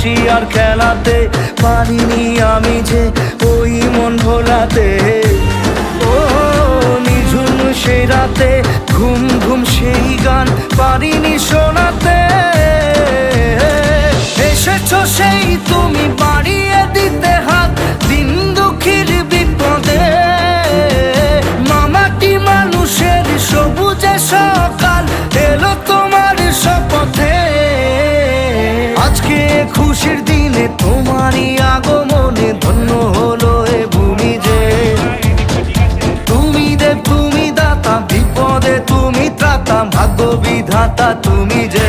হাসি আর খেলাতে পারিনি আমি যে ওই মন ভোলাতে। ও নিঝুম সেই রাতে বিধাতা তুমি যে